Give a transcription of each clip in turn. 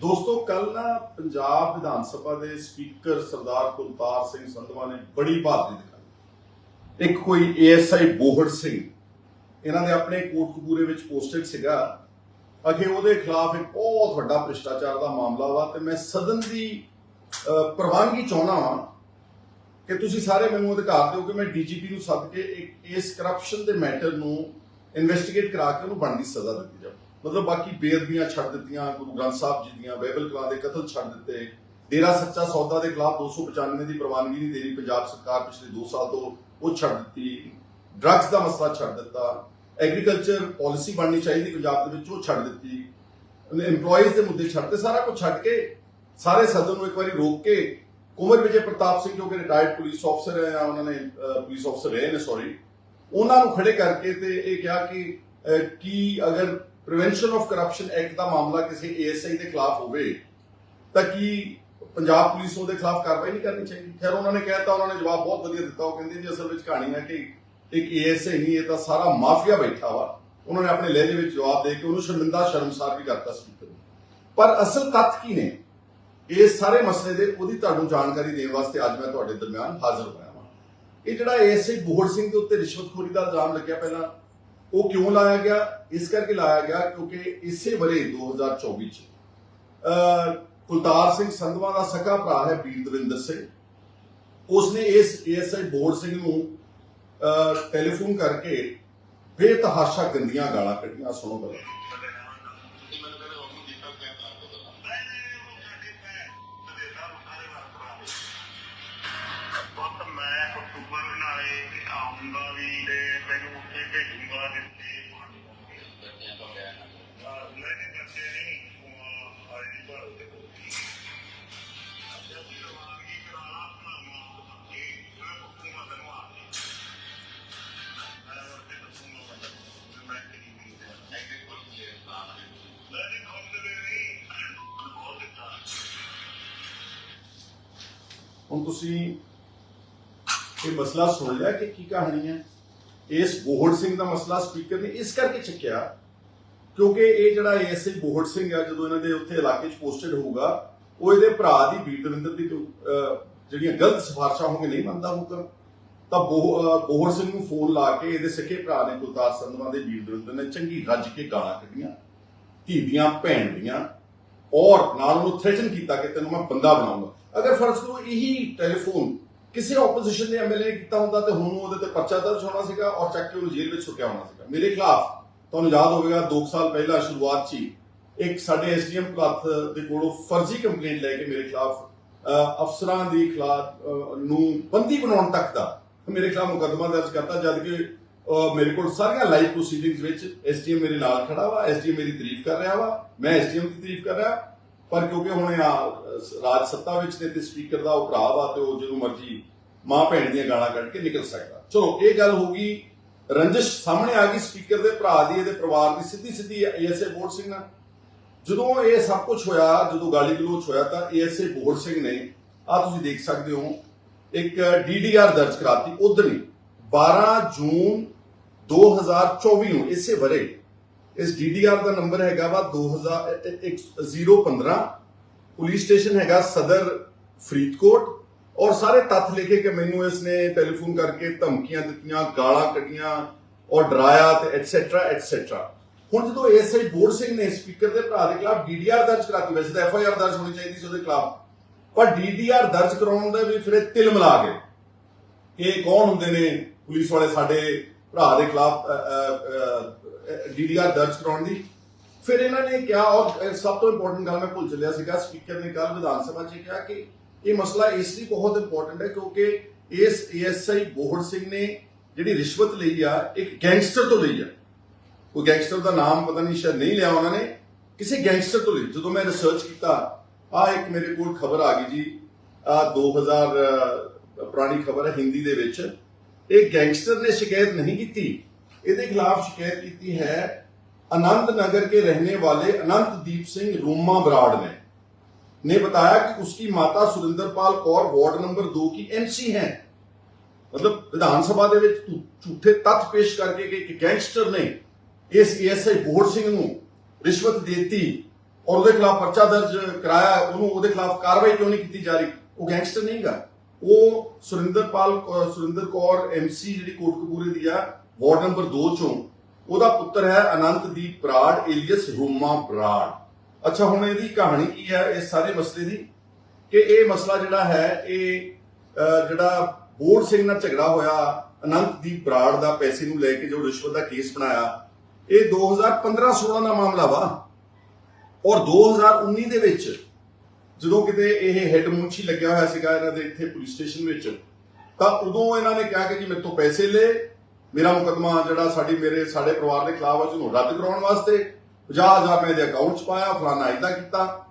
ਦੋਸਤੋ ਕੱਲ ਨਾ ਪੰਜਾਬ ਵਿਧਾਨ ਸਭਾ ਦੇ ਸਪੀਕਰ ਸਰਦਾਰ ਕੁਲਤਾਰ ਸਿੰਘ ਸੰਧਵਾ ਨੇ ਬੜੀ ਬਹਾਦਰੀ ਦਿਖਾਈ। ਇੱਕ ਕੋਈ ਏਐਸਆਈ ਬੋਹੜ ਸਿੰਘ, ਇਹਨਾਂ ਦੇ ਆਪਣੇ ਕੋਟਕਪੂਰੇ ਵਿੱਚ ਪੋਸਟਡ ਸੀਗਾ। ਅਖੇ ਉਹਦੇ ਖਿਲਾਫ ਇੱਕ ਬਹੁਤ ਵੱਡਾ ਭ੍ਰਿਸ਼ਟਾਚਾਰ ਦਾ ਮਾਮਲਾ ਵਾ ਤੇ ਮੈਂ ਸਦਨ ਦੀ ਪ੍ਰਵਾਨਗੀ ਚਾਹੁੰਦਾ ਵਾਂ ਕਿ ਤੁਸੀਂ ਸਾਰੇ ਮੈਨੂੰ ਅਧਿਕਾਰ ਦਿਓ ਕਿ ਮੈਂ ਡੀਜੀਪੀ ਨੂੰ ਸੱਦ ਕੇ ਇੱਕ ਇਸ ਕਰਪਸ਼ਨ ਦੇ ਮੈਟਰ ਨੂੰ ਇਨਵੈਸਟੀਗੇਟ ਕਰਾ ਕੇ ਉਹਨੂੰ ਬਣਦੀ ਸਜ਼ਾ ਦਿੱਤੀ ਜਾਵੇ। ਮਤਲਬ ਬਾਕੀ ਬੇਅਦਬੀਆਂ ਛੱਡ ਦਿੱਤੀਆਂ, ਗੁਰੂ ਗ੍ਰੰਥ ਸਾਹਿਬ ਜੀ ਦੀਆਂ, ਬਾਈਬਲ ਕਲਾ ਦੇ ਕਤਲ ਛੱਡ ਦਿੱਤੇ। ਡੇਰਾ ਸੱਚਾ ਸੌਦਾ ਦੇ ਖਿਲਾਫ 295 ਦੀ ਪ੍ਰਵਾਨਗੀ ਨਹੀਂ ਦੇ ਪੰਜਾਬ ਸਰਕਾਰ ਪਿਛਲੇ 2 ਸਾਲ ਤੋਂ, ਉਹ ਛੱਡ ਦਿੱਤੀ। ਡਰੱਗਸ ਦਾ ਮਸਲਾ ਛੱਡ ਦਿੱਤਾ। ਐਗਰੀਕਲਚਰ ਪਾਲਿਸੀ ਬਣਨੀ ਚਾਹੀਦੀ ਪੰਜਾਬ ਦੇ ਵਿੱਚ, ਉਹ ਛੱਡ ਦਿੱਤੀ। EMPLOYEES ਦੇ ਮੁੱਦੇ ਛੱਡਤੇ ਸਾਰਾ ਕੁਝ ਛੱਡ ਕੇ, ਸਾਰੇ ਸਦਨ ਨੂੰ ਇੱਕ ਵਾਰੀ ਰੋਕ ਕੇ, ਕੁਮਰ ਵਿਜੇ ਪ੍ਰਤਾਪ ਸਿੰਘ ਜੋ ਕਿ ਰਿਟਾਇਰਡ ਪੁਲਿਸ ਅਫਸਰ ਹੈ ਉਹਨਾਂ ਨੇ ਪੁਲਿਸ ਅਫਸਰ ਰਹੇ ਨੇ ਸੌਰੀ ਉਹਨਾਂ ਨੂੰ ਖੜੇ ਕਰਕੇ ਤੇ ਇਹ ਕਿਹਾ ਕਿ ਕੀ ਅਗਰ ਪ੍ਰੀਵੈਂਸ਼ਨ ਆਫ ਕਰਪਸ਼ਨ ਐਕਟ ਦਾ ਮਾਮਲਾ ਕਿਸੇ ਏਐਸਆਈ ਦੇ ਖਿਲਾਫ ਹੋਵੇ, ਤਾਂ ਕੀ ਪੰਜਾਬ ਪੁਲਿਸ ਉਹਦੇ ਖਿਲਾਫ ਕਾਰਵਾਈ ਨਹੀਂ ਕਰਨੀ ਚਾਹੀਦੀ? ਖੈਰ, ਉਹਨਾਂ ਨੇ ਕਹਿਤਾ, ਉਹਨਾਂ ਨੇ ਜਵਾਬ ਬਹੁਤ ਵਧੀਆ ਦਿੱਤਾ। ਉਹ ਕਹਿੰਦੇ ਜੀ, ਅਸਲ ਵਿੱਚ ਕਹਾਣੀ ਹੈ ਕਿ ਇੱਕ ਏਐਸਆਈ ਨਹੀਂ, ਇਹ ਤਾਂ ਸਾਰਾ ਮਾਫੀਆ ਬੈਠਾ ਵਾ। ਉਹਨਾਂ ਨੇ ਆਪਣੇ ਲਹਿਜੇ ਵਿੱਚ ਜਵਾਬ ਦੇ ਕੇ ਉਹਨੂੰ ਸ਼ਰਮਿੰਦਾ, ਸ਼ਰਮਸਾਰ ਵੀ ਕਰਤਾ ਸਪੀਕਰ ਪਰ ਅਸਲ ਤੱਥ ਕੀ ਨੇ? ਇਹ ਸਾਰੇ ਮਸਲੇ ਦੇ ਉਹਦੀ ਤੁਹਾਨੂੰ ਜਾਣਕਾਰੀ ਦੇਣ ਵਾਸਤੇ ਅੱਜ ਮੈਂ ਤੁਹਾਡੇ ਦਰਮਿਆਨ ਹਾਜ਼ਰ ਹੋਇਆ ਹਾਂ ਇਹ ਜਿਹੜਾ ਏਐਸਆਈ ਬੋਹੜ ਸਿੰਘ ਦੇ ਉੱਤੇ ਰਿਸ਼ਵਤਖੋਰੀ ਦਾ ਇਲਜ਼ਾਮ ਲੱਗਿਆ ਪਹਿਲਾਂ ਉਹ ਕਿਉਂ ਲਾਇਆ ਗਿਆ? ਇਸ ਕਰਕੇ ਲਾਇਆ ਗਿਆ ਕਿਉਂਕਿ ਇਸੇ ਵਰੇ 2024 ਚ ਕੁਲਤਾਰ ਸਿੰਘ ਸੰਧਵਾ ਦਾ ਸਕਾ ਭਰਾ ਹੈ ਵੀਰ ਦਵਿੰਦਰ ਸਿੰਘ। ਉਸਨੇ ਇਸ ਏਐਸਆਈ ਬੋਹੜ ਸਿੰਘ ਨੂੰ ਟੈਲੀਫੋਨ ਕਰਕੇ ਬੇਤਹਾਸ਼ਾ ਗੰਦੀਆਂ ਗਾਲਾਂ ਕੱਢੀਆਂ, ਸੁਣੋ ਪਹਿਲਾਂ। ਹੁਣ ਤੁਸੀਂ ਇਹ ਮਸਲਾ ਸੁਣ ਲਿਆ ਕਿ ਕੀ ਕਹਾਣੀ ਹੈ? ਇਸ ਬੋਹੜ ਸਿੰਘ ਦਾ ਮਸਲਾ ਸਪੀਕਰ ਨੇ ਇਸ ਕਰਕੇ ਚੱਕਿਆ ਕਿਉਂਕਿ ਇਹ ਜਿਹੜਾ ਐਸਏ ਬੋਹੜ ਸਿੰਘ ਆ, ਜਦੋਂ ਇਹਨਾਂ ਦੇ ਉੱਥੇ ਇਲਾਕੇ 'ਚ ਪੋਸਟਡ ਹੋਊਗਾ, ਉਹ ਇਹਦੇ ਭਰਾ ਦੀ ਵੀਰ ਦੀ ਜਿਹੜੀਆਂ ਗਲਤ ਸਿਫਾਰਸ਼ਾਂ ਹੋਣਗੇ ਨਹੀਂ ਮੰਨਦਾ ਹੋਊਗਾ ਤਾਂ। ਬੋਹੜ ਸਿੰਘ ਨੂੰ ਫੋਨ ਲਾ ਕੇ ਇਹਦੇ ਸਕੇ ਭਰਾ ਨੇ ਕੁਲਤਾਰ ਸੰਧਵਾ ਦੇ ਵੀਰ ਨੇ ਚੰਗੀ ਰੱਜ ਕੇ ਗਾਲਾਂ ਕੱਢੀਆਂ। ਧੀ ਭੈਣ ਦੀਆਂ। ਔਰ ਨਾਲ ਉਹਨੂੰ ਥ੍ਰੈਟਨ ਕੀਤਾ ਕਿ ਤੈਨੂੰ ਮੈਂ ਬੰਦਾ ਬਣਾਉਂਗਾ। ਅਗਰ ਫਰਜ਼ ਕਰੋ ਇਹੀ ਟੈਲੀਫੋਨ ਕਿਸੇ ਆਪੋਜੀਸ਼ਨ ਦੇ ਐਮਐਲਏ ਕੀਤਾ ਹੁੰਦਾ ਤੇ ਹੁਣ ਉਹਦੇ ਤੇ ਪਰਚਾ ਦਰਜ ਹੋਣਾ ਸੀਗਾ ਔਰ ਚੱਕ ਕੇ ਉਹਨੂੰ ਜੇਲ੍ਹ ਵਿੱਚ ਸੁੱਟਿਆ ਹੋਣਾ ਸੀਗਾ। ਮੇਰੇ ਖਿਲਾਫ ਤੁਹਾਨੂੰ ਯਾਦ ਹੋਵੇਗਾ 2 ਸਾਲ ਪਹਿਲਾਂ ਸ਼ੁਰੂਆਤ 'ਚ ਹੀ ਇੱਕ ਸਾਡੇ ਐਸਡੀਐਮ ਪਲੱਥ ਦੇ ਕੋਲੋਂ ਫਰਜ਼ੀ ਕੰਪਲੇਂਟ ਲੈ ਕੇ ਮੇਰੇ ਖਿਲਾਫ ਅਫਸਰਾਂ ਦੀ ਖਿਲਾਫ ਨੂੰ ਬੰਦੀ ਬਣਾਉਣ ਤੱਕ ਦਾ ਮੇਰੇ ਖਿਲਾਫ ਮੁਕੱਦਮਾ ਦਰਜ ਕਰਤਾ ਜਦ ਕਿ ਮੇਰੇ ਕੋਲ ਸਾਰੀਆਂ ਲਾਈਵ ਪ੍ਰੋਸੀਡਿੰਗਸ ਵਿੱਚ ਐਸਡੀਐਮ ਮੇਰੇ ਨਾਲ ਖੜਾ ਵਾ ਐਸਡੀਐਮ ਮੇਰੀ ਤਾਰੀਫ ਕਰ ਰਿਹਾ ਵਾ ਮੈਂ ਐਸਡੀਐਮ ਦੀ ਤਾਰੀਫ ਕਰ ਰਿਹਾ ਪਰ ਕਿਉਂਕਿ ਹੁਣ ਆ, ਰਾਜ ਸੱਤਾ ਵਿੱਚ ਤੇ ਸਪੀਕਰ ਦਾ ਉਹ ਭਰਾ ਵਾ ਤੇ ਉਹ ਜਦੋਂ ਮਰਜ਼ੀ ਮਾਂ ਭੈਣ ਦੀਆਂ ਗਾਲਾਂ ਕੱਢ ਕੇ ਨਿਕਲ ਸਕਦਾ। ਚਲੋ ਇਹ ਗੱਲ ਹੋ ਗਈ ਰੰਜਿਸ਼ ਸਾਹਮਣੇ ਆ ਗਈ ਸਪੀਕਰ ਦੇ ਭਰਾ ਦੀ ਇਹਦੇ ਪਰਿਵਾਰ ਦੀ ਸਿੱਧੀ ਸਿੱਧੀ ਏਐਸਏ ਬੋਰਡ ਸਿੰਘ ਨਾਲ ਜਦੋਂ ਇਹ ਸਭ ਕੁਝ ਹੋਇਆ ਜਦੋਂ ਗਾਲੀ ਗਲੋਚ ਹੋਇਆ ਤਾਂ ਏਐਸਏ ਬੋਰਡ ਸਿੰਘ ਨੇ ਆ ਤੁਸੀਂ ਦੇਖ ਸਕਦੇ ਹੋ ਇੱਕ ਡੀਡੀਆਰ ਦਰਜ ਕਰਾਤੀ ਉਦਣੀ 12 ਜੂਨ 2024 ਨੂੰ ਇਸੇ ਵਰੇ ਇਸ ਡੀਡੀਆਰ ਦਾ ਨੰਬਰ ਹੈਗਾ ਵਾ 2015 ਪੁਲਿਸ ਸਟੇਸ਼ਨ ਹੈਗਾ ਸਦਰ ਫਰੀਦਕੋਟ ਔਰ ਸਾਰੇ ਤੱਥ ਲਿਖੇ ਕਿ ਮੈਨੂੰ ਇਸਨੇ ਟੈਲੀਫੋਨ ਕਰਕੇ ਧਮਕੀਆਂ ਦਿੱਤੀਆਂ, ਗਾਲਾਂ ਕੱਢੀਆਂ ਔਰ ਡਰਾਇਆ ਤੇ ਐਟਸੈਟਰਾ ਐਟਸੈਟਰਾ ਹੁਣ ਜਦੋਂ ਐਸਆਈ ਬੋਰਡ ਸਿੰਘ ਨੇ ਸਪੀਕਰ ਦੇ ਭਰਾ ਦੇ ਖਿਲਾਫ ਡੀਡੀਆਰ ਦਰਜ ਕਰਾਤੀ, ਵੈਸੇ ਤਾਂ ਐਫਆਈਆਰ ਦਰਜ ਹੋਣੀ ਚਾਹੀਦੀ ਸੀ ਉਹਦੇ ਖਿਲਾਫ, ਪਰ ਡੀਡੀਆਰ ਦਰਜ ਕਰਾਉਣ ਦਾ ਵੀ ਫਿਰ ਇਹ ਤਿਲ ਮਿਲਾ ਗਏ ਕਿ ਇਹ ਕੌਣ ਹੁੰਦੇ ਨੇ ਪੁਲਿਸ ਵਾਲੇ ਸਾਡੇ ਭਰਾ ਦੇ ਖਿਲਾਫ ਡੀਡੀਆਰ ਦਰਜ ਕਰਾਉਣ ਦੀ। ਫਿਰ ਇਹਨਾਂ ਨੇ ਕਿਹਾ, ਔਰ ਸਭ ਤੋਂ ਇੰਪੋਰਟੈਂਟ ਗੱਲ ਮੈਂ ਭੁੱਲ ਚੱਲਿਆ ਸੀਗਾ ਸਪੀਕਰ ਨੇ ਕੱਲ ਵਿਧਾਨ ਸਭਾ 'ਚ ਕਿਹਾ ਕਿ ਇਹ ਮਸਲਾ ਇਸ ਲਈ ਬਹੁਤ ਇੰਪੋਰਟੈਂਟ ਹੈ ਕਿਉਂਕਿ ਇਸ ਏਐਸਆਈ ਬੋਹਰ ਸਿੰਘ ਨੇ ਜਿਹੜੀ ਰਿਸ਼ਵਤ ਲਈ ਆ, ਇੱਕ ਗੈਂਗਸਟਰ ਤੋਂ ਲਈ ਆ। ਉਹ ਗੈਂਗਸਟਰ ਦਾ ਨਾਮ ਪਤਾ ਨਹੀਂ, ਸ਼ਾਇਦ ਨਹੀਂ ਲਿਆ ਉਹਨਾਂ ਨੇ। ਕਿਸੇ ਗੈਂਗਸਟਰ ਤੋਂ ਲਈ। ਜਦੋਂ ਮੈਂ ਰਿਸਰਚ ਕੀਤਾ, ਆ ਇੱਕ ਮੇਰੇ ਕੋਲ ਖਬਰ ਆ ਗਈ ਜੀ। ਆ 2000 ਪੁਰਾਣੀ ਖਬਰ ਹੈ ਹਿੰਦੀ ਦੇ ਵਿੱਚ। ਇਹ ਗੈਂਗਸਟਰ ਨੇ ਸ਼ਿਕਾਇਤ ਨਹੀਂ ਕੀਤੀ। ਇਹਦੇ ਖਿਲਾਫ ਸ਼ਿਕਾਇਤ ਕੀਤੀ ਹੈ ਅਨੰਤ ਨਗਰ ਕੇ ਰਹਿਣੇ ਵਾਲੇ ਅਨੰਤਦੀਪ ਸਿੰਘ ਰੂਮਾ ਬਰਾੜ ਨੇ। ने बताया कि उसकी माता सुरेंद्र पाल कौर वार्ड नंबर दो की एमसी हैं ਮਤਲਬ ਵਿਧਾਨ ਸਭਾ ਦੇ ਵਿੱਚ ਝੂ- ਝੂਠੇ ਤੱਥ ਪੇਸ਼ ਕਰਕੇ ਕਿ ਇੱਕ ਗੈਂਗਸਟਰ ਨੇ ਇਸ ਏਐਸਆਈ ਬੋਹੜ ਸਿੰਘ ਨੂੰ ਰਿਸ਼ਵਤ ਦੇਤੀ ਔਰ ਉਹਦੇ ਖਿਲਾਫ ਪਰਚਾ ਦਰਜ ਕਰਾਇਆ ਉਹਨੂੰ ਉਹਦੇ ਖਿਲਾਫ ਕਾਰਵਾਈ ਕਿਉਂ ਨਹੀਂ ਕੀਤੀ ਜਾ ਰਹੀ ਉਹ ਗੈਂਗਸਟਰ ਨਹੀਂਗਾ ਉਹ ਸੁਰਿੰਦਰਪਾਲ ਅਹ ਸੁਰਿੰਦਰ ਕੌਰ ਐਮਸੀ ਜਿਹੜੀ ਕੋਟਕਪੂਰੇ ਦੀ ਆ ਵਾਰਡ ਨੰਬਰ 2 ਚੋਂ ਉਹਦਾ ਪੁੱਤਰ ਹੈ ਅਨੰਤਦੀਪ ਬਰਾੜ ਏਲੀਅਸ ਰੋਮਾ ਬਰਾੜ ਅੱਛਾ, ਹੁਣ ਇਹਦੀ ਕਹਾਣੀ ਕੀ ਹੈ? ਇਸ ਸਾਰੇ ਮਸਲੇ ਦੀ? ਕਿ ਇਹ ਮਸਲਾ ਜਿਹੜਾ ਹੈ, ਇਹ ਜਿਹੜਾ ਬੋਰ ਸਿੰਘ ਨਾਲ ਝਗੜਾ ਹੋਇਆ, ਅਨੰਤਦੀਪ ਬਰਾੜ ਦਾ ਪੈਸੇ ਨੂੰ ਲੈ ਕੇ ਜੋ ਰਿਸ਼ਵਤ ਦਾ ਕੇਸ ਬਣਾਇਆ, ਇਹ 2015-16 ਦਾ ਮਾਮਲਾ ਵਾ। ਔਰ 2019 ਦੇ ਵਿੱਚ ਜਦੋਂ ਕਿਤੇ ਇਹ ਹੈੱਡ ਮੁੰਸ਼ੀ ਲੱਗਿਆ ਹੋਇਆ ਸੀਗਾ ਇਹਨਾਂ ਦੇ ਇੱਥੇ ਪੁਲਿਸ ਸਟੇਸ਼ਨ ਵਿੱਚ, ਤਾਂ ਉਦੋਂ ਇਹਨਾਂ ਨੇ ਕਿਹਾ ਕਿ ਜੀ ਮੇਰੇ ਤੋਂ ਪੈਸੇ ਲੈ, ਮੇਰਾ ਮੁਕਦਮਾ ਜਿਹੜਾ ਸਾਡੀ ਮੇਰੇ, ਸਾਡੇ ਪਰਿਵਾਰ ਦੇ ਖਿਲਾਫ ਹੈ ਉਹਨੂੰ ਰੱਦ ਕਰਾਉਣ ਵਾਸਤੇ 50000 ਮੈਂ ਦੇ ਅਕਾਊਂਟ 'ਚ ਪਾਇਆ ਫਲਾਣਾ ਇਦਾਂ ਕੀਤਾ।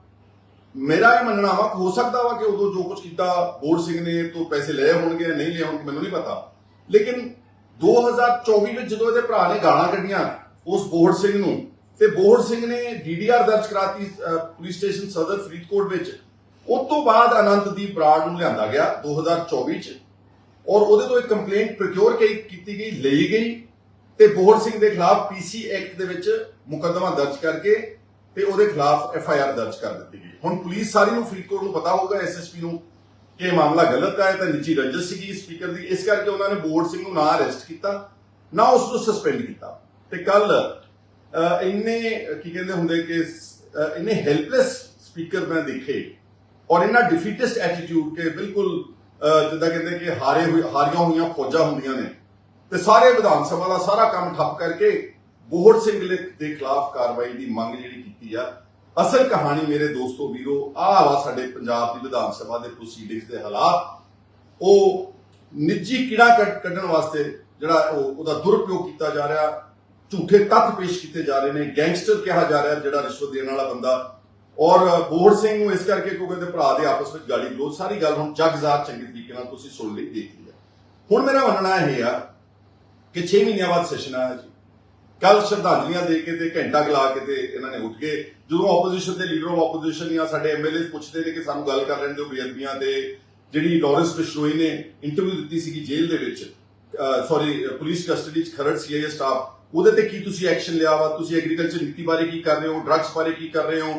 ਮੇਰਾ ਇਹ ਮੰਨਣਾ ਵਾ, ਹੋ ਸਕਦਾ ਵਾ ਕਿ ਉਦੋਂ ਜੋ ਕੁਝ ਕੀਤਾ ਬੋੜ ਸਿੰਘ ਨੇ ਤੋਂ ਪੈਸੇ ਲਏ ਹੋਣਗੇ, ਨਹੀਂ ਲਏ ਹੋਣਗੇ, ਮੈਨੂੰ ਨਹੀਂ ਪਤਾ। ਲੇਕਿਨ 2024 ਵਿੱਚ ਜਦੋਂ ਇਹਦੇ ਭਰਾ ਨੇ ਗਾਲਾਂ ਕੱਢੀਆਂ ਉਸ ਬੋੜ ਸਿੰਘ ਨੂੰ, ਤੇ ਬੋੜ ਸਿੰਘ ਨੇ ਡੀਡੀਆਰ ਦਰਜ ਕਰਾਤੀ ਪੁਲਿਸ ਸਟੇਸ਼ਨ ਸਦਰ ਫਰੀਦਕੋਟ ਵਿੱਚ। ਉਸ ਤੋਂ ਬਾਅਦ ਅਨੰਤਦੀਪ ਬਰਾੜ ਨੂੰ ਲਿਆਂਦਾ ਗਿਆ 2024 ਚ। ਔਰ ਉਹਦੇ ਤੋਂ ਇੱਕ ਕੰਪਲੇਂਟ ਪ੍ਰੋਕਿਉਰ ਕੀਤੀ ਗਈ, ਲਈ ਗਈ। ਤੇ ਬੋੜ ਸਿੰਘ ਦੇ ਖਿਲਾਫ ਪੀਸੀ ਐਕਟ ਦੇ ਵਿੱਚ ਮੁਕੱਦਮਾ ਦਰਜ ਕਰਕੇ ਤੇ ਉਹਦੇ ਖਿਲਾਫ ਐਫ ਆਈ ਆਰ ਦਰਜ ਕਰ ਦਿੱਤੀ ਗਈ। ਹੁਣ ਪੁਲਿਸ ਸਾਰੀ ਨੂੰ ਫਰੀਦਕੋਟ ਨੂੰ ਪਤਾ ਹੋਊਗਾ ਐਸਐਸਪੀ ਨੂੰ, ਕਿ ਇਹ ਮਾਮਲਾ ਗਲਤ ਹੈ, ਤਾਂ ਨਿੱਜੀ ਰੰਜਿਸ਼ ਸੀਗੀ ਸਪੀਕਰ ਦੀ। ਇਸ ਕਰਕੇ ਉਹਨਾਂ ਨੇ ਬੋੜ ਸਿੰਘ ਨੂੰ ਨਾ ਅਰੈਸਟ ਕੀਤਾ, ਨਾ ਉਸ ਨੂੰ ਸਸਪੈਂਡ ਕੀਤਾ। ਤੇ ਕੱਲ ਇੰਨੇ, ਕੀ ਕਹਿੰਦੇ ਹੁੰਦੇ ਕਿ ਇੰਨੇ ਹੈਲਪਲੈਸ ਸਪੀਕਰ ਮੈਂ ਦੇਖੇ ਔਰ ਇਹਨਾਂ ਡਿਫੀਟਿਸਟ ਐਟੀਟਿਊਡ ਕੇ ਬਿਲਕੁਲ ਜਿੱਦਾਂ ਕਹਿੰਦੇ ਕਿ ਹਾਰੇ ਹੋਏ, ਹਾਰੀਆਂ ਹੋਈਆਂ ਫੌਜਾਂ ਹੁੰਦੀਆਂ ਨੇ। ਤੇ ਸਾਰੇ ਵਿਧਾਨ ਸਭਾ ਦਾ ਸਾਰਾ ਕੰਮ ਠੱਪ ਕਰਕੇ ਬੋਹੜ ਸਿੰਘ ਦੇ ਖਿਲਾਫ ਕਾਰਵਾਈ ਦੀ ਮੰਗ ਜਿਹੜੀ ਕੀਤੀ ਆ, ਅਸਲ ਕਹਾਣੀ ਮੇਰੇ ਦੋਸਤੋ ਵੀਰੋ, ਆਹ ਵਾ ਸਾਡੇ ਪੰਜਾਬ ਦੀ ਵਿਧਾਨ ਸਭਾ ਦੇ ਪ੍ਰੋਸੀਡਿੰਗਸ ਦੇ ਹਾਲਾਤ। ਉਹ ਨਿੱਜੀ ਕਿੜਾ ਕੱਢ- ਕੱਢਣ ਵਾਸਤੇ ਜਿਹੜਾ ਉਹ, ਉਹਦਾ ਦੁਰਉਪਯੋਗ ਕੀਤਾ ਜਾ ਰਿਹਾ, ਝੂਠੇ ਤੱਥ ਪੇਸ਼ ਕੀਤੇ ਜਾ ਰਹੇ ਨੇ, ਗੈਂਗਸਟਰ ਕਿਹਾ ਜਾ ਰਿਹਾ, ਜਿਹੜਾ ਰਿਸ਼ਵਤ ਦੇਣ ਵਾਲਾ ਬੰਦਾ। ਔਰ ਬੋਹੜ ਸਿੰਘ ਨੂੰ ਇਸ ਕਰਕੇ ਕਿਉਂਕਿ ਉਹਦੇ ਭਰਾ ਦੇ ਆਪਸ ਵਿੱਚ ਗਾਲੀ ਗਲੋਚ, ਸਾਰੀ ਗੱਲ ਹੁਣ ਜਗਜ਼ਾਰ ਚੰਗੇ ਤਰੀਕੇ ਨਾਲ ਤੁਸੀਂ ਸੁਣ ਲਈ, ਦੇਖ ਲਈ ਹੁਣ ਮੇਰਾ ਮੰਨਣਾ ਇਹ ਆ ਕਿ 6 ਮਹੀਨਿਆਂ ਬਾਅਦ ਸੈਸ਼ਨ ਆਇਆ ਜੀ। ਕੱਲ ਸ਼ਰਧਾਂਜਲੀਆਂ ਦੇ ਕੇ ਤੇ ਘੰਟਾ ਗਲਾ ਕੇ ਤੇ ਇਹਨਾਂ ਨੇ ਉੱਠ ਗਏ। ਜਦੋਂ ਆਪੋਜੀਸ਼ਨ ਦੇ ਲੀਡਰ ਆਫ ਆਪੋਜੀਸ਼ਨ ਜਾਂ ਸਾਡੇ ਐਮਐਲਏ ਪੁੱਛਦੇ ਨੇ ਕਿ ਸਾਨੂੰ ਗੱਲ ਕਰ ਲੈਣ ਦਿਓ ਬੇਅਦਬੀਆਂ ਤੇ ਜਿਹੜੀ ਲਾਰੈਂਸ ਬਿਸ਼ਨੋਈ ਨੇ ਇੰਟਰਵਿਊ ਦਿੱਤੀ ਸੀਗੀ ਜੇਲ੍ਹ ਦੇ ਵਿੱਚ ਸੌਰੀ ਪੁਲਿਸ ਕਸਟਡੀ ਚ ਖਰੜ ਸੀਆਈਏ ਸਟਾਫ ਉਹਦੇ ਤੇ ਕੀ ਤੁਸੀਂ ਐਕਸ਼ਨ ਲਿਆ ਵਾ? ਤੁਸੀਂ ਐਗਰੀਕਲਚਰ ਨੀਤੀ ਬਾਰੇ ਕੀ ਕਰ ਰਹੇ ਹੋ? ਡਰੱਗਸ ਬਾਰੇ ਕੀ ਕਰ ਰਹੇ ਹੋ?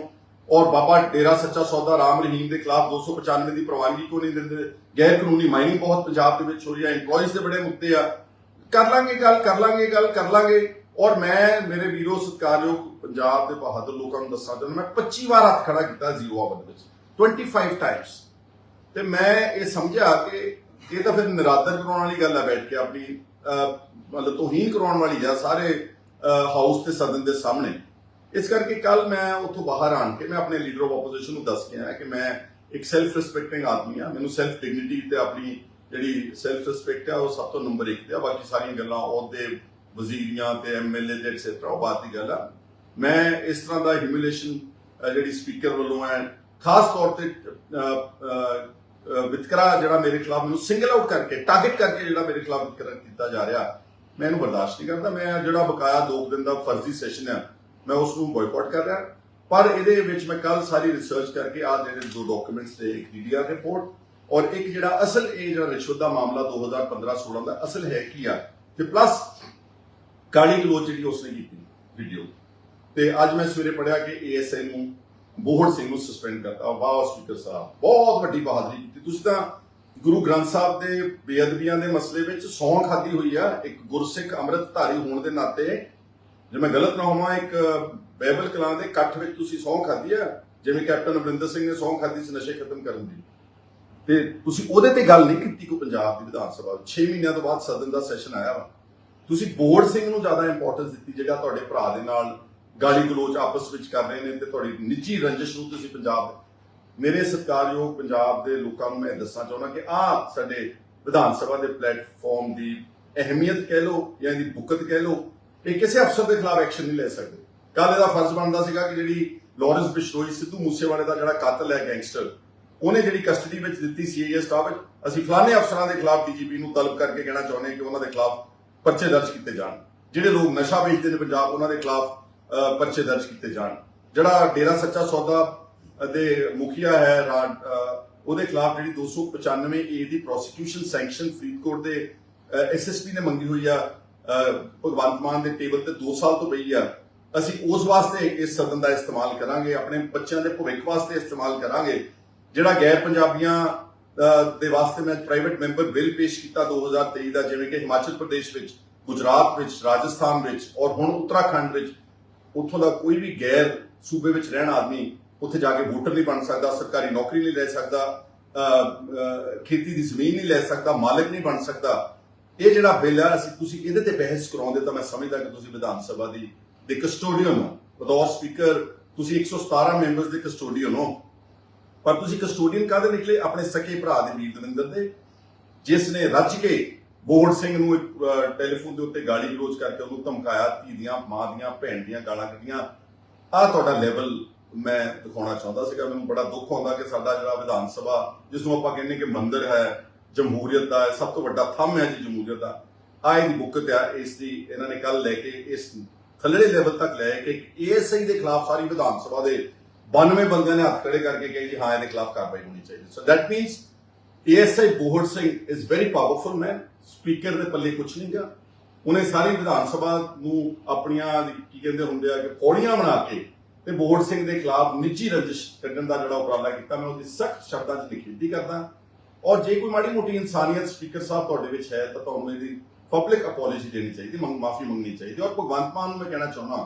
ਔਰ ਬਾਬਾ ਡੇਰਾ ਸੱਚਾ ਸੌਦਾ ਰਾਮ ਰਹੀਮ ਦੇ ਖਿਲਾਫ 295 ਦੀ ਪ੍ਰਵਾਨਗੀ ਕਿਉਂ ਨਹੀਂ ਦਿੰਦੇ? ਗੈਰ ਕਾਨੂੰਨੀ ਮਾਈਨਿੰਗ ਬਹੁਤ ਪੰਜਾਬ ਦੇ ਵਿੱਚ ਹੋ ਰਹੀ ਹੈ EMPLOYEES ਦੇ ਬੜੇ ਮੁੱਦੇ ਆ। ਕਰ ਲਾਂਗੇ ਗੱਲ, ਕਰ ਲਾਂਗੇ ਗੱਲ, ਕਰ ਲਾਂਗੇ। ਔਰ ਮੈਂ, ਮੇਰੇ ਵੀਰੋ, ਸਤਿਕਾਰਯੋਗ ਪੰਜਾਬ ਦੇ ਬਹਾਦਰ ਲੋਕਾਂ ਨੂੰ ਦੱਸਾਂ ਚਾਹੁੰਦਾ ਮੈਂ 25 ਵਾਰ ਹੱਥ ਖੜਾ ਕੀਤਾ ਜ਼ੀਰੋ ਆਵਰ ਵਿੱਚ 25 ਟਾਈਮਸ ਤੇ ਮੈਂ ਇਹ ਸਮਝਿਆ ਕਿ ਇਹ ਤਾਂ ਫਿਰ ਨਿਰਾਦਰ ਕਰਾਉਣ ਵਾਲੀ ਗੱਲ ਹੈ ਬੈਠ ਕੇ ਆਪਣੀ ਮਤਲਬ ਤੋਹੀਨ ਕਰਾਉਣ ਵਾਲੀ ਆ ਸਾਰੇ ਹਾਊਸ ਤੇ ਸਦਨ ਦੇ ਸਾਹਮਣੇ। ਇਸ ਕਰਕੇ ਕੱਲ ਮੈਂ ਉੱਥੋਂ ਬਾਹਰ ਆਣ ਕੇ ਮੈਂ ਆਪਣੇ ਲੀਡਰ ਆਫ ਆਪੋਜੀਸ਼ਨ ਨੂੰ ਦੱਸ ਕੇ ਆਇਆ ਕਿ ਮੈਂ ਇੱਕ ਸੈਲਫ ਰਿਸਪੈਕਟਿੰਗ ਆਦਮੀ ਆ, ਮੈਨੂੰ ਸੈਲਫ ਡਿਗਨਿਟੀ ਤੇ ਆਪਣੀ ਜਿਹੜੀ ਸੈਲਫ ਰਿਸਪੈਕਟ ਆ ਉਹ ਸਭ ਤੋਂ ਨੰਬਰ 1 ਤੇ ਆ, ਬਾਕੀ ਸਾਰੀਆਂ ਗੱਲਾਂ ਉਹਦੇ ਵਜ਼ੀਰੀਆਂ ਤੇ ਐਮਐਲਏ ਤੇ ਐਕਸੈਟਰਾ ਉਹ ਬਾਤ ਦੀ ਗੱਲ ਆ। ਮੈਂ ਇਸ ਤਰ੍ਹਾਂ ਦਾ ਹਿਊਮਿਲੇਸ਼ਨ ਜਿਹੜੀ ਸਪੀਕਰ ਵੱਲੋਂ ਹੈ ਖਾਸ ਤੌਰ ਤੇ ਵਿਤਕਰਾ ਜਿਹੜਾ ਮੇਰੇ ਖਿਲਾਫ ਮੈਨੂੰ ਸਿੰਗਲ ਆਊਟ ਕਰਕੇ ਟਾਰਗੇਟ ਕਰਕੇ ਜਿਹੜਾ ਮੇਰੇ ਖਿਲਾਫ ਵਿਤਕਰਾ ਕੀਤਾ ਜਾ ਰਿਹਾ, ਮੈਂ ਇਹਨੂੰ ਬਰਦਾਸ਼ਤ ਨਹੀਂ ਕਰਦਾ। ਮੈਂ ਜਿਹੜਾ ਬਕਾਇਆ 2 ਦਿਨ ਦਾ ਫਰਜ਼ੀ ਸੈਸ਼ਨ ਆ, ਮੈਂ ਉਸ ਨੂੰ ਬਾਇਕਾਟ ਕਰ ਰਿਹਾ। ਪਰ ਇਹਦੇ ਵਿੱਚ ਮੈਂ ਕੱਲ ਸਾਰੀ ਰਿਸਰਚ ਕਰਕੇ ਆ ਜਿਹੜੇ ਦੋ ਡਾਕੂਮੈਂਟਸ ਤੇ ਇੱਕ ਡੀਡੀਆਰ ਰਿਪੋਰਟ ਔਰ ਇੱਕ ਜਿਹੜਾ ਅਸਲ ਇਹ ਜਿਹੜਾ ਰਿਸ਼ਵਤ ਦਾ ਮਾਮਲਾ 2015-16 ਦਾ ਅਸਲ ਹੈ ਕੀ ਆ, ਤੇ ਪਲੱਸ ਕਾਲੀ ਗਲੋਚ ਜਿਹੜੀ ਉਸਨੇ ਕੀਤੀ ਵੀਡੀਓ ਤੇ ਅੱਜ ਮੈਂ ਸਵੇਰੇ ਪੜਿਆ ਕਿ ਏਐਸਆਈ ਨੂੰ ਬੋਹੜ ਸਿੰਘ ਨੂੰ ਸਸਪੈਂਡ ਕਰਤਾ। ਵਾਹ ਸਪੀਕਰ ਸਾਹਿਬ, ਬਹੁਤ ਵੱਡੀ ਬਹਾਦਰੀ ਕੀਤੀ। ਤੁਸੀਂ ਤਾਂ ਗੁਰੂ ਗ੍ਰੰਥ ਸਾਹਿਬ ਦੇ ਬੇਅਦਬੀਆਂ ਦੇ ਮਸਲੇ ਵਿੱਚ ਸੌਂ ਖਾਦੀ ਹੋਈ ਆ। ਇੱਕ ਗੁਰਸਿੱਖ ਅੰਮ੍ਰਿਤਧਾਰੀ ਹੋਣ ਦੇ ਨਾਤੇ ਜੇ ਮੈਂ ਗਲਤ ਨਾ ਹੋਵਾਂ, ਇੱਕ ਬਾਈਬਲ ਕਲਾਂ ਦੇ ਇਕੱਠ ਵਿੱਚ ਤੁਸੀਂ ਸੌਂ ਖਾਦੀ ਆ। ਜਿਵੇਂ ਕੈਪਟਨ ਅਮਰਿੰਦਰ ਸਿੰਘ ਨੇ ਸੌਂ ਖਾਦੀ ਸੀ, ਨਸ਼ੇ ਖਤਮ ਕਰਨ ਦੀ। ਤੇ ਤੁਸੀਂ ਉਹਦੇ ਤੇ ਗੱਲ ਨਹੀਂ ਕੀਤੀ ਕੋ ਪੰਜਾਬ ਦੀ ਵਿਧਾਨ ਸਭਾ 6 ਮਹੀਨਿਆਂ ਤੋਂ ਬਾਅਦ ਸਦਨ ਦਾ ਸੈਸ਼ਨ ਆਇਆ ਵਾ। ਤੁਸੀਂ ਬੋਰਡ ਸਿੰਘ ਨੂੰ ਜ਼ਿਆਦਾ ਇੰਪੋਰਟੈਂਸ ਦਿੱਤੀ, ਜਿਹੜਾ ਤੁਹਾਡੇ ਭਰਾ ਦੇ ਨਾਲ ਗਾਲੀ ਗਲੋਚ ਆਪਸ ਵਿੱਚ ਕਰ ਰਹੇ ਨੇ ਤੇ ਤੁਹਾਡੀ ਨਿੱਜੀ ਰੰਜਿਸ਼ ਨੂੰ ਤੁਸੀਂ ਪੰਜਾਬ ਮੇਰੇ ਸਤਿਕਾਰਯੋਗ ਪੰਜਾਬ ਦੇ ਲੋਕਾਂ ਨੂੰ ਮੈਂ ਦੱਸਣਾ ਚਾਹੁੰਦਾ ਕਿ ਆਹ ਸਾਡੇ ਵਿਧਾਨ ਸਭਾ ਦੇ ਪਲੇਟਫਾਰਮ ਦੀ ਅਹਿਮੀਅਤ ਕਹਿ ਲਓ ਜਾਂ ਇਹਦੀ ਬੁਕਤ ਕਹਿ ਲਓ, ਇਹ ਕਿਸੇ ਅਫਸਰ ਦੇ ਖਿਲਾਫ ਐਕਸ਼ਨ ਨਹੀਂ ਲੈ ਸਕਦੇ। ਕੱਲ ਇਹਦਾ ਫਰਜ਼ ਬਣਦਾ ਸੀਗਾ ਕਿ ਜਿਹੜੀ ਲਾਰੈਂਸ ਬਿਸ਼ਨੋਈ ਸਿੱਧੂ ਮੂਸੇਵਾਲੇ ਦਾ ਜਿਹੜਾ ਕਾਤਲ ਹੈ ਗੈਂਗਸਟਰ ਉਹਨੇ ਜਿਹੜੀ ਕਸਟਡੀ ਵਿੱਚ ਦਿੱਤੀ ਸੀਆਈਏ ਸਟਾਫ ਅਸੀਂ ਫਲਾਣੇ ਅਫਸਰਾਂ ਦੇ ਖਿਲਾਫ ਡੀਜੀਪੀ ਨੂੰ ਤਲਬ ਕਰਕੇ ਕਹਿਣਾ ਚਾਹੁੰਦੇ ਹਾਂ ਕਿ ਉਹਨਾਂ ਦੇ ਖਿਲਾਫ ਪਰਚੇ ਦਰਜ ਕੀਤੇ ਜਾਣ। ਜਿਹੜੇ ਲੋਕ ਨਸ਼ਾ ਵੇਚਦੇ ਨੇ ਪੰਜਾਬ, ਉਹਨਾਂ ਦੇ ਖਿਲਾਫ ਪਰਚੇ ਦਰਜ ਕੀਤੇ ਜਾਣ। ਜਿਹੜਾ ਡੇਰਾ ਸੱਚਾ ਸੌਦਾ ਦੇ ਮੁਖੀਆ ਹੈ ਉਹਦੇ ਖਿਲਾਫ ਜਿਹੜੀ 295 ਏ ਦੀ ਪ੍ਰੋਸੀਕਿਊਸ਼ਨ ਸੈਂਕਸ਼ਨ ਫਰੀਦਕੋਟ ਦੇ ਐਸਐਸਪੀ ਨੇ ਮੰਗੀ ਹੋਈ ਆ ਭਗਵੰਤ ਮਾਨ ਦੇ ਟੇਬਲ ਤੇ 2 ਸਾਲ ਤੋਂ ਪਈ ਆ। ਅਸੀਂ ਉਸ ਵਾਸਤੇ ਇਸ ਸਦਨ ਦਾ ਇਸਤੇਮਾਲ ਕਰਾਂਗੇ, ਆਪਣੇ ਬੱਚਿਆਂ ਦੇ ਭਵਿੱਖ ਵਾਸਤੇ ਇਸਤੇਮਾਲ ਕਰਾਂਗੇ। ਜਿਹੜਾ ਗੈਰ ਪੰਜਾਬੀਆਂ ਦੇ ਵਾਸਤੇ ਮੈਂ ਪ੍ਰਾਈਵੇਟ ਮੈਂਬਰ ਬਿੱਲ ਪੇਸ਼ ਕੀਤਾ 2023 ਦਾ, ਜਿਵੇਂ ਕਿ ਹਿਮਾਚਲ ਪ੍ਰਦੇਸ਼ ਵਿੱਚ, ਗੁਜਰਾਤ ਵਿੱਚ, ਰਾਜਸਥਾਨ ਵਿੱਚ ਔਰ ਹੁਣ ਉੱਤਰਾਖੰਡ ਵਿੱਚ ਉੱਥੋਂ ਦਾ ਕੋਈ ਵੀ ਗੈਰ ਸੂਬੇ ਵਿੱਚ ਰਹਿਣ ਆਦਮੀ ਉੱਥੇ ਜਾ ਕੇ ਵੋਟਰ ਨਹੀਂ ਬਣ ਸਕਦਾ, ਸਰਕਾਰੀ ਨੌਕਰੀ ਨਹੀਂ ਲੈ ਸਕਦਾ ਖੇਤੀ ਦੀ ਜ਼ਮੀਨ ਨਹੀਂ ਲੈ ਸਕਦਾ, ਮਾਲਕ ਨਹੀਂ ਬਣ ਸਕਦਾ। ਇਹ ਜਿਹੜਾ ਬਿੱਲ ਆ, ਅਸੀਂ ਤੁਸੀਂ ਇਹਦੇ ਤੇ ਬਹਿਸ ਕਰਾਉਂਦੇ ਤਾਂ ਮੈਂ ਸਮਝਦਾ ਕਿ ਤੁਸੀਂ ਵਿਧਾਨ ਸਭਾ ਦੀ, ਦੇ ਕਸਟੋਡੀਅਨ ਹੋ। ਬਤੌਰ ਸਪੀਕਰ ਤੁਸੀਂ 117 ਮੈਂਬਰਸ ਦੇ ਕਸਟੋਡੀਅਨ ਹੋ। ਪਰ ਤੁਸੀਂ ਕਸਟੋਡੀਅਨ ਕਾਹਦੇ ਨਿਕਲੇ? ਆਪਣੇ ਸਕੇ ਭਰਾ ਦੇ ਵੀਰ ਦਵਿੰਦਰ ਦੇ। ਜਿਸ ਨੇ ਰੱਜ ਕੇ ਬੋਰਡ ਸਿੰਘ ਨੂੰ ਇੱਕ, ਟੈਲੀਫੋਨ ਦੇ ਉੱਤੇ ਗਾਲੀ ਗਲੋਚ ਕਰਕੇ ਉਹਨੂੰ ਧਮਕਾਇਆ ਧੀ ਦੀਆਂ ਮਾਂ ਦੀਆਂ ਭੈਣ ਦੀਆਂ ਗਾਲਾਂ ਕੱਢੀਆਂ। ਆਹ ਤੁਹਾਡਾ ਲੈਵਲ ਮੈਂ ਦਿਖਾਉਣਾ ਚਾਹੁੰਦਾ ਸੀਗਾ। ਮੈਨੂੰ ਬੜਾ ਦੁੱਖ ਆਉਂਦਾ ਕਿ ਸਾਡਾ ਜਿਹੜਾ ਵਿਧਾਨ ਸਭਾ ਜਿਸ ਨੂੰ ਆਪਾਂ ਕਹਿੰਦੇ ਕਿ ਮੰਦਿਰ ਹੈ ਜਮਹੂਰੀਅਤ ਦਾ ਸਭ ਤੋਂ ਵੱਡਾ ਥੰਮ ਹੈ ਜੀ ਜਮਹੂਰੀਅਤ ਦਾ। ਆਹ ਇਹਦੀ ਬੁੱਕਤ ਹੈ ਇਸ ਦੀ ਇਹਨਾਂ ਨੇ ਕੱਲ ਲੈ ਕੇ ਇਸ ਥੱਲੜੇ ਲੈਵਲ ਤੱਕ ਲੈ ਕੇ ਏਐਸਆਈ ਦੇ ਖਿਲਾਫ ਸਾਰੀ ਵਿਧਾਨ ਸਭਾ ਦੇ 92 ਬੰਦਿਆਂ ਨੇ ਹੱਥ ਖੜੇ ਕਰਕੇ ਕਹੇ ਜੀ, ਹਾਂ, ਇਹਦੇ ਖਿਲਾਫ ਕਾਰਵਾਈ ਹੋਣੀ ਚਾਹੀਦੀ। So that means ASI Bohar Singh is very powerful man speaker ਦੇ ਪੱਲੇ ਕੁਝ ਨਹੀਂ ਗਾ ਉਹਨੇ ਸਾਰੀ ਵਿਧਾਨ ਸਭਾ ਨੂੰ ਆਪਣੀਆਂ ਕੀ ਕਹਿੰਦੇ ਹੁੰਦੇ ਆ ਕਿ ਪੌੜੀਆਂ ਬਣਾ ਕੇ ਤੇ ਬੋਹੜ ਸਿੰਘ ਦੇ ਖਿਲਾਫ ਨਿੱਜੀ ਰੰਜਿਸ਼ ਕੱਢਣ ਦਾ ਜਿਹੜਾ ਉਪਰਾਲਾ ਕੀਤਾ, ਮੈਂ ਉਹਦੀ ਸਖਤ ਸ਼ਬਦਾਂ 'ਚ ਨਿਖੇਧੀ ਕਰਦਾ। ਔਰ ਜੇ ਕੋਈ ਮਾੜੀ ਮੋਟੀ ਇਨਸਾਨੀਅਤ ਸਪੀਕਰ ਸਾਹਿਬ ਤੁਹਾਡੇ ਵਿੱਚ ਹੈ, ਤਾਂ ਤੁਹਾਨੂੰ ਇਹਦੀ ਪਬਲਿਕ ਅਪੋਲੋਜੀ ਦੇਣੀ ਚਾਹੀਦੀ ਮਾਫੀ ਮੰਗਣੀ ਚਾਹੀਦੀ। ਔਰ ਭਗਵੰਤ ਮਾਨ ਨੂੰ ਮੈਂ ਕਹਿਣਾ ਚਾਹੁੰਦਾ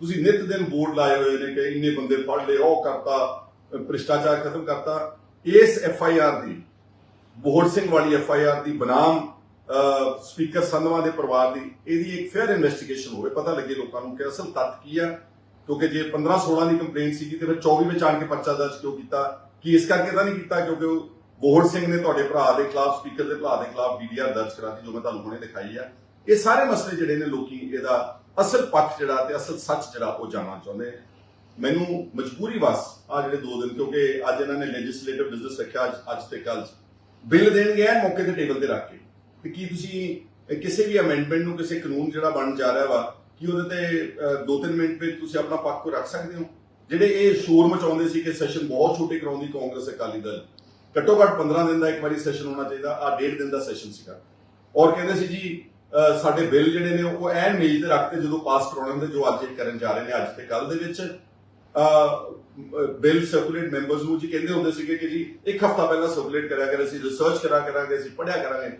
ਤੁਸੀਂ ਨਿਤ ਦਿਨ ਬੋਰਡ ਲਾਏ ਹੋਏ ਨੇ ਕਿ ਇੰਨੇ ਬੰਦੇ ਫੜ ਲਏ, ਉਹ ਕਰਤਾ, ਭ੍ਰਿਸ਼ਟਾਚਾਰ ਖਤਮ ਕਰਤਾ। ਇਸ ਐਫ ਆਈ ਆਰ ਦੀ, ਬੋਹੜ ਸਿੰਘ ਵਾਲੀ ਐਫ ਆਈ ਆਰ ਦੀ ਬਨਾਮ ਸਪੀਕਰ ਸੰਧਵਾ ਦੇ ਪਰਿਵਾਰ ਦੀ, ਇਹਦੀ ਇੱਕ ਫੇਅਰ ਇਨਵੈਸਟੀਗੇਸ਼ਨ ਹੋਵੇ। ਪਤਾ ਲੱਗੇ ਲੋਕਾਂ ਨੂੰ ਕਿ ਅਸਲ ਤੱਥ ਕੀ ਆ, ਕਿਉਂਕਿ ਜੇ 15 16 ਦੀ ਕੰਪਲੇਂਟ ਸੀਗੀ ਤੇ ਫਿਰ 24 ਵਿੱਚ ਆਣ ਕੇ ਪਰਚਾ ਦਰਜ ਕਿਉਂ ਕੀਤਾ? ਕੀ ਇਸ ਕਰਕੇ ਤਾਂ ਨਹੀਂ ਕੀਤਾ? ਕਿਉਂਕਿ ਉਹ ਬੋਹੜ ਸਿੰਘ ਨੇ ਤੁਹਾਡੇ ਭਰਾ ਦੇ ਖਿਲਾਫ, ਸਪੀਕਰ ਦੇ ਭਰਾ ਦੇ ਖਿਲਾਫ ਵੀਡੀਆਰ ਦਰਜ ਕਰਾਤੀ, ਜੋ ਮੈਂ ਤੁਹਾਨੂੰ ਹੁਣੇ ਦਿਖਾਈ ਆ। ਇਹ ਸਾਰੇ ਮਸਲੇ ਜਿਹੜੇ ਨੇ ਲੋਕੀ ਇਹਦਾ ਅਸਲ ਪੱਖ ਜਿਹੜਾ ਤੇ ਅਸਲ ਸੱਚ ਜਿਹੜਾ ਉਹ ਜਾਣਨਾ ਚਾਹੁੰਦੇ ਮੈਨੂੰ ਮਜਬੂਰੀ ਵਸ ਆ ਜਿਹੜੇ ਦੋ ਦਿਨ ਕਿਉਂਕਿ ਅੱਜ ਇਹਨਾਂ ਨੇ ਲੈਜਿਸਲੇਟਿਵ ਬਿਜ਼ਨਸ ਰੱਖਿਆ ਅੱਜ ਅੱਜ ਤੇ ਕੱਲ ਬਿੱਲ ਦੇਣਗੇ ਐਨ ਮੌਕੇ ਤੇ ਟੇਬਲ ਤੇ ਰੱਖ ਕੇ। ਤੇ ਕੀ ਤੁਸੀਂ ਕਿਸੇ ਵੀ ਅਮੈਂਡਮੈਂਟ ਨੂੰ ਕਿਸੇ ਕਾਨੂੰਨ ਜਿਹੜਾ ਬਣ ਜਾ ਰਿਹਾ ਵਾ ਕਿ ਉਹਦੇ ਤੇ ਅਹ, ਦੋ ਤਿੰਨ ਮਿੰਟ ਵਿੱਚ ਤੁਸੀਂ ਆਪਣਾ ਪੱਖ ਰੱਖ ਸਕਦੇ ਹੋ? ਜਿਹੜੇ ਇਹ ਸ਼ੋਰ ਮਚਾਉਂਦੇ ਸੀ ਕਿ ਸੈਸ਼ਨ ਬਹੁਤ ਛੋਟੇ ਕਰਾਉਂਦੀ ਕਾਂਗਰਸ ਅਕਾਲੀ ਦਲ। ਘੱਟੋ ਘੱਟ 15 ਦਿਨ ਦਾ ਇੱਕ ਵਾਰੀ ਸੈਸ਼ਨ ਹੋਣਾ ਚਾਹੀਦਾ ਆ ਡੇਢ ਦਿਨ ਦਾ ਸੈਸ਼ਨ ਸੀਗਾ। ਔਰ ਕਹਿੰਦੇ ਸੀ ਜੀ ਸਾਡੇ ਬਿੱਲ ਜਿਹੜੇ ਨੇ ਉਹ ਐਨ ਮੇਜ਼ ਤੇ ਰੱਖ ਕੇ ਜਦੋਂ ਪਾਸ ਕਰਾਉਣੇ ਹੁੰਦੇ, ਜੋ ਅੱਜ ਇਹ ਕਰਨ ਜਾ ਰਹੇ ਨੇ, ਅੱਜ ਤੇ ਕੱਲ ਦੇ ਵਿੱਚ ਬਿੱਲ ਸਰਕੂਲੇਟ ਮੈਂਬਰਸ ਨੂੰ ਜੀ ਕਹਿੰਦੇ ਹੁੰਦੇ ਸੀਗੇ ਕਿ ਜੀ ਇੱਕ ਹਫਤਾ ਪਹਿਲਾਂ ਸਰਕੂਲੇਟ ਕਰਿਆ ਕਰੇ ਸੀ ਰਿਸਰਚ ਕਰਾ ਕਰਾਂਗੇ, ਅਸੀਂ ਪੜਿਆ ਕਰਾਂਗੇ।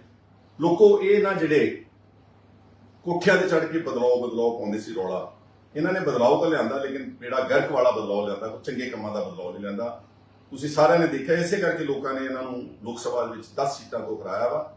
ਲੋਕੋ, ਇਹ ਨਾ ਜਿਹੜੇ ਕੋਠਿਆਂ ਤੇ ਚੜ ਕੇ ਬਦਲਾਅ ਬਦਲਾਅ ਪਾਉਂਦੇ ਸੀ ਰੌਲਾ। ਇਹਨਾਂ ਨੇ ਬਦਲਾਅ ਤਾਂ ਲਿਆਂਦਾ, ਲੇਕਿਨ ਜਿਹੜਾ ਗਰਕ ਵਾਲਾ ਬਦਲਾਅ ਲਿਆਂਦਾ ਕੋਈ ਚੰਗੇ ਕੰਮਾਂ ਦਾ ਬਦਲਾਅ ਨਹੀਂ ਲਿਆਂਦਾ। ਤੁਸੀਂ ਸਾਰਿਆਂ ਨੇ ਦੇਖਿਆ, ਇਸੇ ਕਰਕੇ ਲੋਕਾਂ ਨੇ ਇਹਨਾਂ ਨੂੰ ਲੋਕ ਸਭਾ ਵਿੱਚ 10 ਸੀਟਾਂ ਤੋਂ ਕਰਾਇਆ ਵਾ।